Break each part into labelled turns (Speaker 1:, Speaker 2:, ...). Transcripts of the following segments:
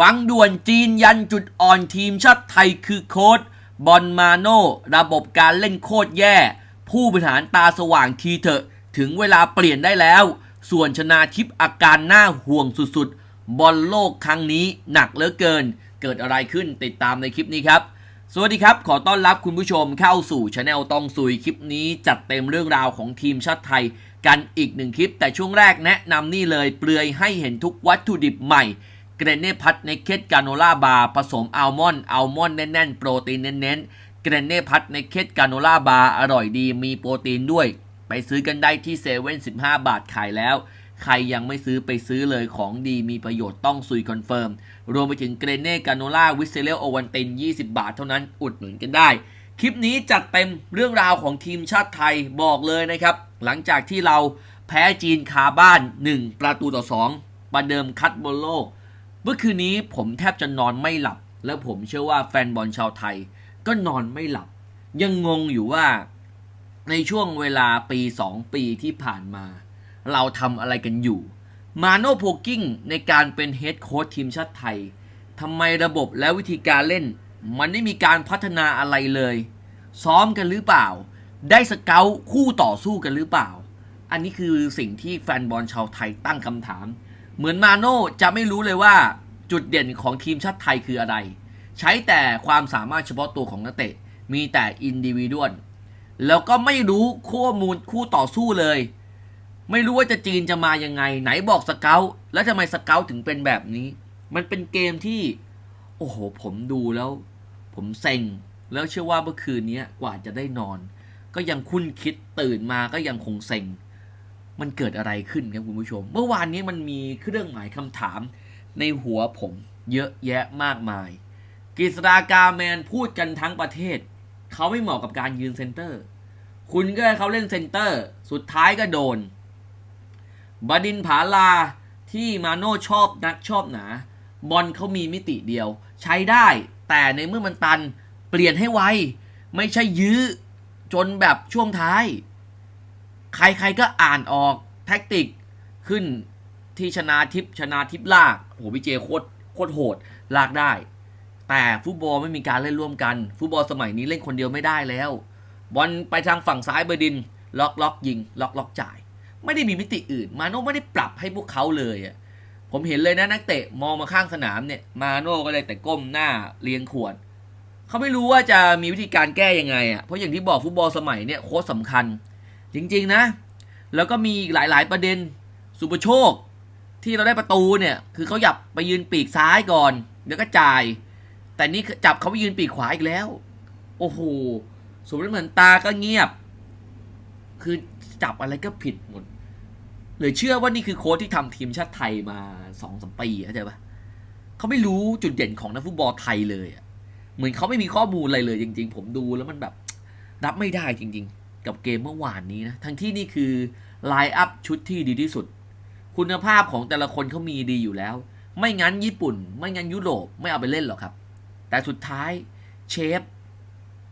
Speaker 1: ฟังด่วนจีนยันจุดอ่อนทีมชาติไทยคือโค้ดบอลมาโนระบบการเล่นโคตรแย่ ผู้บริหารตาสว่างทีเถอะ ถึงเวลาเปลี่ยนได้แล้ว ส่วนชนาทิพย์อาการน่าห่วงสุดๆ บอลโลกครั้งนี้หนักเหลือเกิน เกิดอะไรขึ้นติดตามในคลิปนี้ครับ สวัสดีครับ ขอต้อนรับคุณผู้ชมเข้าสู่ช anel ต้องซุยคลิปนี้ จัดเต็มเรื่องราวของทีมชาติไทย กันอีกหนึ่งคลิป แต่ช่วงแรกแนะนำนี่เลยเปลือยให้เห็นทุกวัตถุดิบใหม่ เกรเน่พัทในเคทกาโนล่าบาร์ผสมอัลมอนด์อัลมอนด์แน่นๆ โปรตีนเน้นๆ เกรเน่พัทในเคทกาโนล่าบาร์อร่อยดีมีโปรตีนด้วย ไปซื้อกันได้ที่เซเว่น15บห้าบาทขายแล้ว ใครยังไม่ซื้อไปซื้อเลยของดีมีประโยชน์ต้องซุยคอนเฟิร์ม รวมไปถึงเกรเน่กาโนล่าวิสเซเลโอวันติน20 บาทเท่านั้นอุดหนุนกันได้ คลิปนี้จัดเต็มเรื่องราวของทีมชาติไทยบอกเลยนะครับ หลังจากที่เราแพ้จีนคาบ้าน 1 ประตูต่อ 2 ประเดิมคัดบอลโลก เมื่อคืนนี้ผมแทบจะนอนไม่หลับ แล้วผมเชื่อว่าแฟนบอลชาวไทย ก็นอนไม่หลับ ยังงงอยู่ว่า ในช่วงเวลาปี 2 ปีที่ผ่านมา เราทำอะไรกันอยู่ มาโนโพกิ้งในการเป็นเฮดโค้ชทีมชาติไทยทำไมระบบและวิธีการเล่น มันไม่มีการพัฒนาอะไรเลย ซ้อมกันหรือเปล่า ได้สเกลคู่ต่อสู้กันหรือเปล่า อันนี้คือสิ่งที่แฟนบอลชาวไทยตั้งคำถาม เหมือนมาโน่จะไม่รู้เลยว่า จุดเด่นของทีมชาติไทยคืออะไร ใช้แต่ความสามารถเฉพาะตัวของนักเตะ มีแต่อินดิวิดวลแล้วก็ไม่รู้ข้อมูลคู่ต่อสู้เลย ไม่รู้ว่าจะจีนจะมายังไง ไหนบอกสเกลแล้วทำไมสเกลถึงเป็นแบบนี้ มันเป็นเกมที่ โอ้โห ผมดูแล้ว ผมเซ็งแล้วเชื่อว่าเมื่อคืนนี้กว่าจะได้นอน ก็ยังคุ้นคิดตื่นมาก็ยังคงเซ็งมันเกิดอะไรขึ้นครับคุณผู้ชม เมื่อวานนี้มันมีเครื่องหมายคำถาม ในหัวผมเยอะแยะมากมายกฤษดากาแมนพูดกันทั้งประเทศ เขาไม่เหมาะกับการยืนเซนเตอร์ คุณก็ให้เขาเล่นเซนเตอร์ สุดท้ายก็โดน บดินผาลาที่มาโน่ชอบนักชอบหนา บอลเขามีมิติเดียว ใช้ได้ แต่ในเมื่อมันตันเปลี่ยนให้ไว ไม่ใช่ยื้อ จนแบบช่วงท้าย ใครๆก็อ่านออกแท็กติกขึ้น ที่ชนาทิพชนาทิพลากโหพี่เจโคตรโคตรโหดลากได้ แต่ฟุตบอลไม่มีการเล่นร่วมกัน ฟุตบอลสมัยนี้เล่นคนเดียวไม่ได้แล้ว บอลไปทางฝั่งซ้ายเบอร์ดิน ล็อกล็อกยิง ล็อกล็อกจ่าย ไม่ได้มีมิติอื่น มาโน่ไม่ได้ปรับให้พวกเขาเลยอะผมเห็นเลยนะนักเตะมองมาข้างสนามเนี่ยมาโน่ก็เลยแต่ก้มหน้าเลียงขวดเขาไม่รู้ว่าจะมีวิธีการแก้ยังไงอะเพราะอย่างที่บอกฟุตบอลสมัยเนี่ยโค้ชสำคัญ จริง ๆ นะ แล้วก็มีอีกหลาย ๆ ประเด็นสุปโชค ที่เราได้ประตูเนี่ย คือเขาหยับไปยืนปีกซ้ายก่อนแล้วก็จ่าย แต่นี่จับเขาไปยืนปีกขวาอีกแล้ว โอ้โหสมมติเหมือนตาก็เงียบ คือจับอะไรก็ผิดหมดหรือเชื่อว่านี่คือโค้ชที่ทำทีมชาติไทยมาสองสมปีเข้าใจปะเขาไม่รู้จุดเด่นของนักฟุตบอลไทยเลยเหมือนเขาไม่มีข้อมูลอะไรเลยจริง ๆ ผมดูแล้วมันแบบ รับไม่ได้จริง ๆ กับเกมเมื่อวานนี้นะทั้งที่นี่คือไลน์อัพชุดที่ดีที่สุด คุณภาพของแต่ละคนเขามีดีอยู่แล้ว ไม่งั้นญี่ปุ่น ไม่งั้นยุโรปไม่เอาไปเล่นหรอกครับ แต่สุดท้ายเชฟ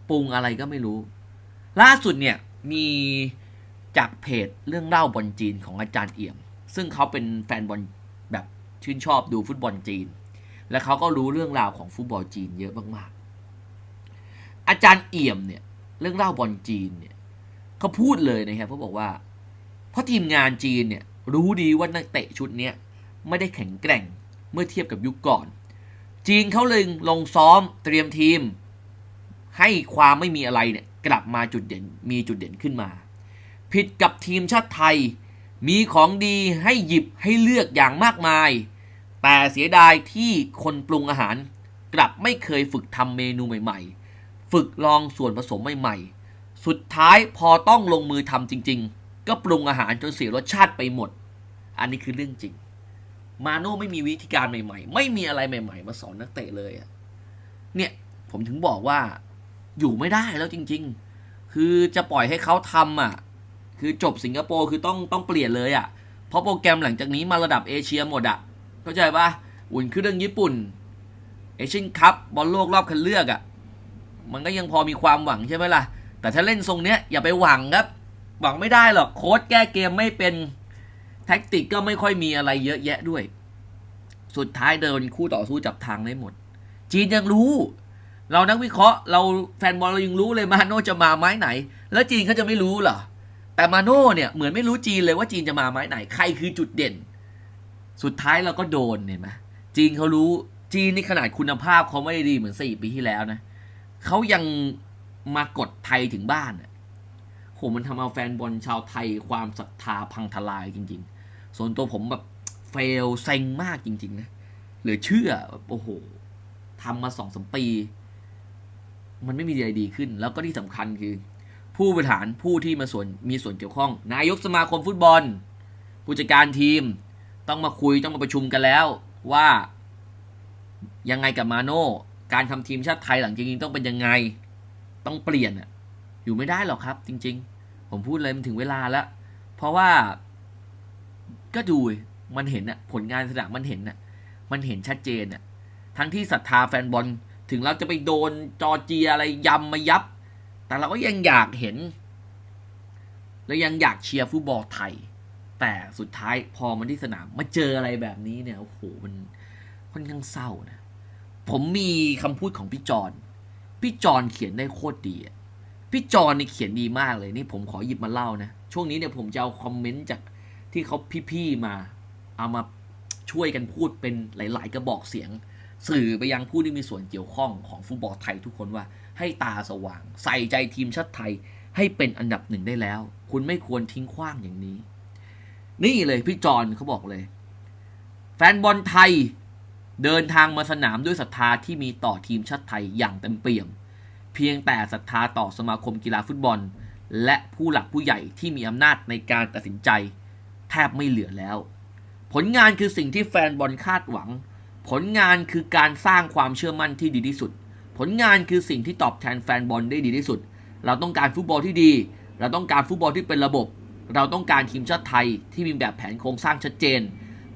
Speaker 1: ปรุงอะไรก็ไม่รู้ ล่าสุดเนี่ยมีจากเพจเรื่องเล่าบอลจีนของอาจารย์เอี่ยม ซึ่งเขาเป็นแฟนบอลแบบชื่นชอบดูฟุตบอลจีน และเขาก็รู้เรื่องราวของฟุตบอลจีนเยอะมากๆ อาจารย์เอี่ยมเนี่ยเรื่องเล่าบอลจีนเนี่ยเขาพูดเลยนะครับเขาบอกว่า เพราะทีมงานจีนเนี่ย รู้ดีว่านักเตะชุดนี้ไม่ได้แข็งแกร่งเมื่อเทียบกับยุคก่อน จีนเขาเลยลงซ้อมเตรียมทีม ให้ความไม่มีอะไรเนี่ยกลับมาจุดเด่นมีจุดเด่นขึ้นมา ผิดกับทีมชาติไทย มีของดีให้หยิบให้เลือกอย่างมากมาย แต่เสียดายที่คนปรุงอาหารกลับไม่เคยฝึกทำเมนูใหม่ ๆ ฝึกลองส่วนผสมใหม่ ๆ สุดท้ายพอต้องลงมือทำจริง ๆ ก็ปรุงอาหารจนเสียรสชาติไปหมด อันนี้คือเรื่องจริง มาโน่ไม่มีวิธีการใหม่ ๆ ไม่มีอะไรใหม่ ๆ มาสอนนักเตะเลยอะเนี่ยผมถึงบอกว่าอยู่ไม่ได้แล้วจริง ๆ คือจะปล่อยให้เขาทำอะ คือจบสิงคโปร์คือต้องต้องเปลี่ยนเลยอะ เพราะโปรแกรมหลังจากนี้มาระดับเอเชียหมดอะ เข้าใจปะอุ่นคือเรื่องญี่ปุ่น เอเชียนคัพบอลโลกรอบคัดเลือกอะ มันก็ยังพอมีความหวังใช่ไหมล่ะ แต่ถ้าเล่นทรงเนี้ยอย่าไปหวังครับ หวังไม่ได้หรอกโค้ดแก้เกมไม่เป็นแท็กติกก็ไม่ค่อยมีอะไรเยอะแยะด้วย สุดท้ายเดินคู่ต่อสู้จับทางได้หมด จีนยังรู้ เรานักวิเคราะห์เราแฟนบอลเรายังรู้เลยมาโน่จะมาไม้ไหน แล้วจีนเขาจะไม่รู้เหรอแต่มาโน่เนี่ยเหมือนไม่รู้จีนเลยว่าจีนจะมาไม้ไหน ใครคือจุดเด่น สุดท้ายเราก็โดนเห็นไหมจีนเขารู้จีนนี่ขนาดคุณภาพเขาไม่ได้ดีเหมือนสี่ปีที่แล้วนะเขายังมากดไทยถึงบ้านอะ โหมันทำเอาแฟนบอลชาวไทยความศรัทธาพังทลายจริง ๆ ส่วนตัวผมแบบเฟลเซ็งมากจริง ๆ นะ เหลือเชื่อแบบโอ้โหทำมาสองสมปี มันไม่มีอะไรดีขึ้น แล้วก็ที่สำคัญคือ ผู้บริหารผู้ที่มาส่วนมีส่วนเกี่ยวข้อง นายกสมาคมฟุตบอล ผู้จัดการทีม ต้องมาคุยต้องมาประชุมกันแล้วว่ายังไงกับมาโน่การทำทีมชาติไทยหลังจากนี้ต้องเป็นยังไง ต้องเปลี่ยนอะอยู่ไม่ได้หรอกครับ จริง ๆ ผมพูดเลยมันถึงเวลาแล้ว เพราะว่าก็ดูมันเห็นอะผลงานสนามมันเห็นอะมันเห็นชัดเจนอะทั้งที่ศรัทธาแฟนบอลถึงเราจะไปโดนจอเจียอะไรยำมายับ แต่เราก็ยังอยากเห็นแล้วยังอยากเชียร์ฟุตบอลไทย แต่สุดท้ายพอมันที่สนามมาเจออะไรแบบนี้เนี่ยโอ้โหมันค่อนข้างเศร้านะ ผมมีคำพูดของพี่จอนพี่จอนเขียนได้โคตรดีอะ พี่จอนนี่เขียนดีมากเลยนี่ผมขอหยิบมาเล่านะ ช่วงนี้เนี่ยผมจะเอาคอมเมนต์จากที่เขาพี่ๆมา เอามาช่วยกันพูดเป็นหลาย ๆ กระบอกเสียง สื่อไปยังผู้ที่มีส่วนเกี่ยวข้องของฟุตบอลไทยทุกคนว่า ให้ตาสว่าง ใส่ใจทีมชาติไทยให้เป็นอันดับหนึ่งได้แล้ว คุณไม่ควรทิ้งขว้างอย่างนี้ นี่เลยพี่จอนเขาบอกเลย แฟนบอลไทยเดินทางมาสนามด้วยศรัทธาที่มีต่อทีมชาติไทยอย่างเต็มเปี่ยม เพียงแต่ศรัทธาต่อสมาคมกีฬาฟุตบอล และผู้หลักผู้ใหญ่ที่มีอำนาจในการตัดสินใจ แทบไม่เหลือแล้ว ผลงานคือสิ่งที่แฟนบอลคาดหวัง ผลงานคือการสร้างความเชื่อมั่นที่ดีที่สุด ผลงานคือสิ่งที่ตอบแทนแฟนบอลได้ดีที่สุด เราต้องการฟุตบอลที่ดี เราต้องการฟุตบอลที่เป็นระบบ เราต้องการทีมชาติไทยที่มีแบบแผนโครงสร้างชัดเจน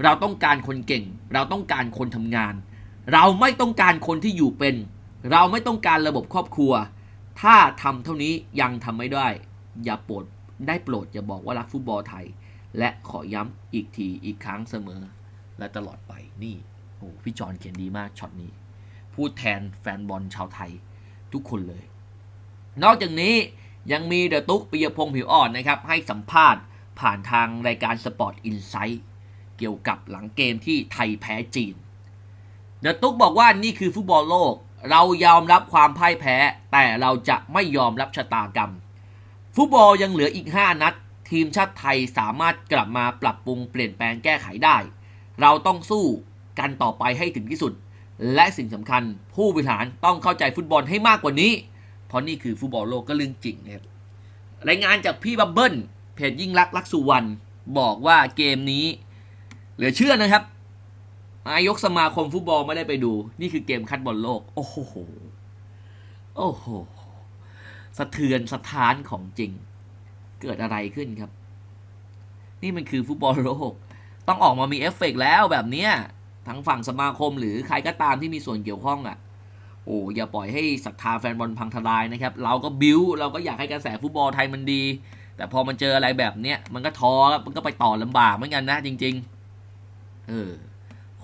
Speaker 1: เราต้องการคนเก่ง เราต้องการคนทำงาน เราไม่ต้องการคนที่อยู่เป็น เราไม่ต้องการระบบครอบครัว ถ้าทำเท่านี้ยังทำไม่ได้ อย่าโปรดได้โปรดอย่าบอกว่ารักฟุตบอลไทย และขอย้ำอีกทีอีกครั้งเสมอ และตลอดไปนี่โอ้พี่จอนเขียนดีมากช็อตนี้ พูดแทนแฟนบอลชาวไทยทุกคนเลย นอกจากนี้ยังมีเดอะตุ๊กปิยพงศ์ผิวอ่อนนะครับ ให้สัมภาษณ์ผ่านทางรายการ Sport Insight เกี่ยวกับหลังเกมที่ไทยแพ้จีน เดอะตุ๊กบอกว่านี่คือฟุตบอลโลก เรายอมรับความพ่ายแพ้ แต่เราจะไม่ยอมรับชะตากรรม ฟุตบอลยังเหลืออีก 5 นัด ทีมชาติไทยสามารถกลับมาปรับปรุงเปลี่ยนแปลงแก้ไขได้ เราต้องสู้กันต่อไปให้ถึงที่สุด และสิ่งสำคัญผู้บริหารต้องเข้าใจฟุตบอลให้มากกว่านี้ เพราะนี่คือฟุตบอลโลกก็เรื่องจริงนะครับรายงานจากพี่บับเบิ้ลเพจยิ่งรักลักสุวรรณบอกว่าเกมนี้ เหลือเชื่อนะครับ นายกสมาคมฟุตบอลไม่ได้ไปดู นี่คือเกมคัดบอลโลก โอ้โห โอ้โห สะเทือนสะท้านของจริง เกิดอะไรขึ้นครับ นี่มันคือฟุตบอลโลก ต้องออกมามีเอฟเฟกต์แล้วแบบเนี้ยทั้งฝั่งสมาคมหรือใครก็ตามที่มีส่วนเกี่ยวข้องอะ่ะ โอ้อย่าปล่อยให้ศรัทธาแฟนบอลพังทลายนะครับ เราก็บิ้วเราก็อยากให้กระแสฟุตบอลไทยมันดี แต่พอมันเจออะไรแบบเนี้ยมันก็ท้อมันก็ไปต่อลำบากเหมือนกันนะจริง ๆ เออ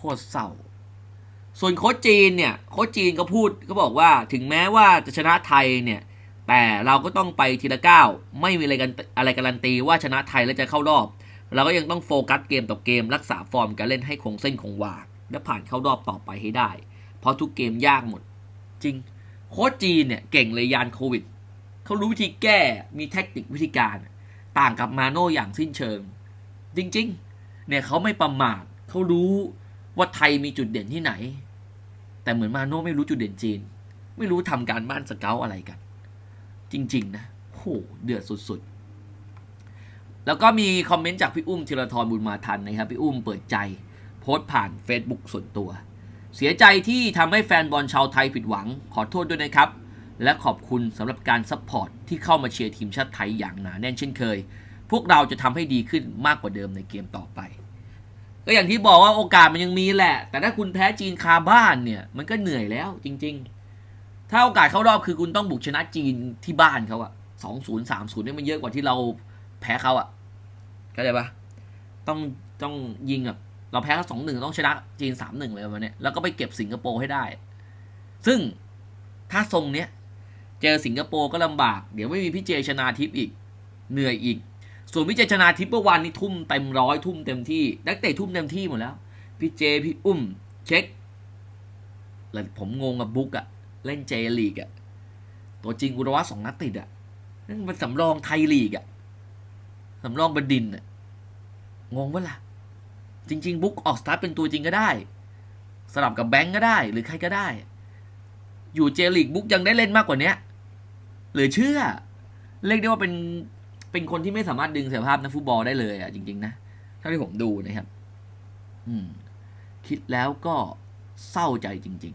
Speaker 1: คตรเศร้า ส่วนโค้ชจีนเนี่ยโค้ชจีนก็พูดก็บอกว่าถึงแม้ว่าจะชนะไทยเนี่ยแต่เราก็ต้องไปทีละก้าวไม่มีอะไรกันอะไรการันตีว่าชนะไทยแล้วจะเข้ารอบ เราก็ยังต้องโฟกัสเกมต่อเกมรักษาฟอร์มการเล่นให้คงเส้นคงวาและผ่านเข้ารอบต่อไปให้ได้ เพราะทุกเกมยากหมด จริง โค้ชจีนเนี่ยเก่งเลยยานโควิดเขารู้วิธีแก้มีแท็กติกวิธีการ ต่างกับมาโน่อย่างสิ้นเชิง จริง ๆ เนี่ยเขาไม่ประมาทเขารู้ ว่าไทยมีจุดเด่นที่ไหน แต่เหมือนมาโน่ไม่รู้จุดเด่นจีน ไม่รู้ทำการบ้านสเกลอะไรกัน จริง ๆ นะโหเดือดสุดๆ แล้วก็มีคอมเมนต์จากพี่อุ้มธีรทรบุญมาทันนะครับ พี่อุ้มเปิดใจ โพสต์ผ่าน Facebook ส่วนตัว เสียใจที่ทำให้แฟนบอลชาวไทยผิดหวัง ขอโทษด้วยนะครับ และขอบคุณสำหรับการซัพพอร์ตที่เข้ามาเชียร์ทีมชาติไทยอย่างหนาแน่นเช่นเคย พวกเราจะทำให้ดีขึ้นมากกว่าเดิมในเกมต่อไป ก็อย่างที่บอกว่าโอกาสมันยังมีแหละ แต่ถ้าคุณแพ้จีนคาบ้านเนี่ย มันก็เหนื่อยแล้วจริง ๆ ถ้าโอกาสเข้ารอบคือคุณต้องบุกชนะจีนที่บ้านเขาอะสองศูนย์สามศูนย์นี่มันเยอะกว่าที่เราแพ้เขาอะเข้าใจปะต้องต้องยิงแบบเราแพ้เขาสองหนึ่งต้องชนะจีนสามหนึ่งเลยวันนี้แล้วก็ไปเก็บสิงคโปร์ให้ได้ ซึ่งถ้าทรงเนี้ย เจอสิงคโปร์ก็ลำบาก เดี๋ยวไม่มีพี่เจชนาทิพย์อีก เหนื่อยอีก ส่วนพี่เจชนาทิพย์เมื่อวานนี้ทุ่มเต็มร้อยทุ่มเต็มที่นักเตะทุ่มเต็มที่หมดแล้ว พี่เจพี่อุ้ม เช็คแล้วผมงงกับบุ๊กอะเล่นเจลีกอะตัวจริงอุรวัตสองนัดติดอะนั่นมันสำรองไทยลีกอะสำรองบดินอะงงปะล่ะ จริง ๆ บุ๊กออกสตาร์ทเป็นตัวจริงก็ได้ สลับกับแบงก์ก็ได้ หรือใครก็ได้ อยู่เจลีกบุ๊กยังได้เล่นมากกว่านี้เหลือเชื่อ เรียกได้ว่าเป็น เป็นคนที่ไม่สามารถดึงศักยภาพนักฟุตบอลได้เลยอะจริง ๆ นะเท่าที่ผมดูนะครับ อืม คิดแล้วก็เศร้าใจจริง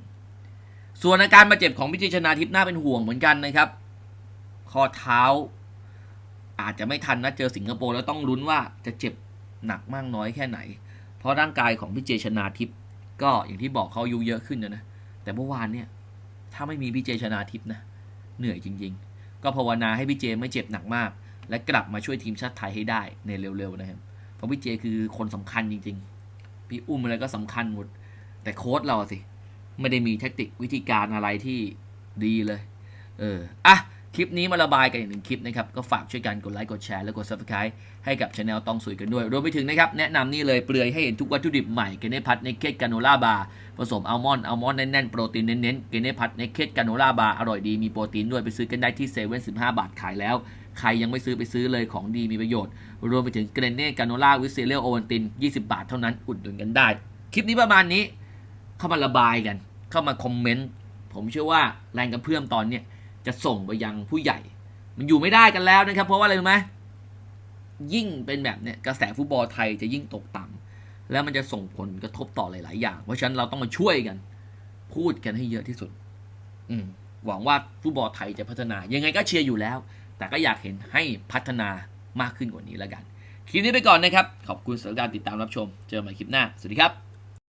Speaker 1: ๆ ส่วนอาการบาดเจ็บของพิจิชนาทิพย์น่าเป็นห่วงเหมือนกันนะครับ ข้อเท้า อาจจะไม่ทันนะเจอสิงคโปร์แล้วต้องลุ้นว่าจะเจ็บหนักมากน้อยแค่ไหน เพราะร่างกายของพี่เจชนาทิพย์ก็อย่างที่บอกเขาอายุเยอะขึ้นนะนะแต่เมื่อวานเนี่ย ถ้าไม่มีพี่เจชนาทิพย์นะ เหนื่อยจริง ๆ ก็ภาวนาให้พี่เจไม่เจ็บหนักมาก และกลับมาช่วยทีมชาติไทยให้ได้ในเร็วๆนะครับเพราะพี่เจคือคนสำคัญจริง ๆ พี่อุ้มอะไรก็สำคัญหมด แต่โค้ชเราสิ ไม่ได้มีแทคติกวิธีการอะไรที่ดีเลย เออ อะ คลิปนี้มาระบายกันอีกหนึ่งคลิปนะครับ ก็ฝากช่วยกันกดไลค์กดแชร์และกด subscribe ให้กับช anel ต้องสวยกันด้วย รวมไปถึงนะครับ แนะนำนี่เลยเปลือยให้เห็นทุกวัตถุดิบใหม่เกเนพัทเนเคดกาโนล่าบาร์ผสมอัลมอนด์อัลมอนด์แน่นๆ โปรตีนเน้นๆเกเนพัทเนเคดกาโนล่าบาร์อร่อยดีมีโปรตีนด้วยไปซื้อกันได้ที่เซเว่นสิบห้าบาทขายแล้ว ใครยังไม่ซื้อไปซื้อเลยของดีมีประโยชน์ รวมไปถึงเกรเน่กาโนล่าวิเซเลียโอวันติน 20 บาทเท่านั้นอุดหนุนกันได้ คลิปนี้ประมาณนี้ เข้ามาระบายกัน เข้ามาคอมเมนต์ผมเชื่อว่าแรงกระเพื่อมตอนเนี้ยจะส่งไปยังผู้ใหญ่ มันอยู่ไม่ได้กันแล้วนะครับ เพราะว่าอะไรรู้ไหมยิ่งเป็นแบบเนี้ยกระแสฟุตบอลไทยจะยิ่งตกต่ำแล้วมันจะส่งผลกระทบต่อหลาย ๆ อย่าง เพราะฉะนั้นเราต้องมาช่วยกัน พูดกันให้เยอะที่สุด อืมหวังว่าฟุตบอลไทยจะพัฒนา ยังไงก็เชียร์อยู่แล้ว แต่ก็อยากเห็นให้พัฒนามากขึ้นกว่านี้แล้วกัน คลิปนี้ไปก่อนนะครับ ขอบคุณสำหรับการติดตามรับชม เจอกันใหม่คลิปหน้า สวัสดีครับ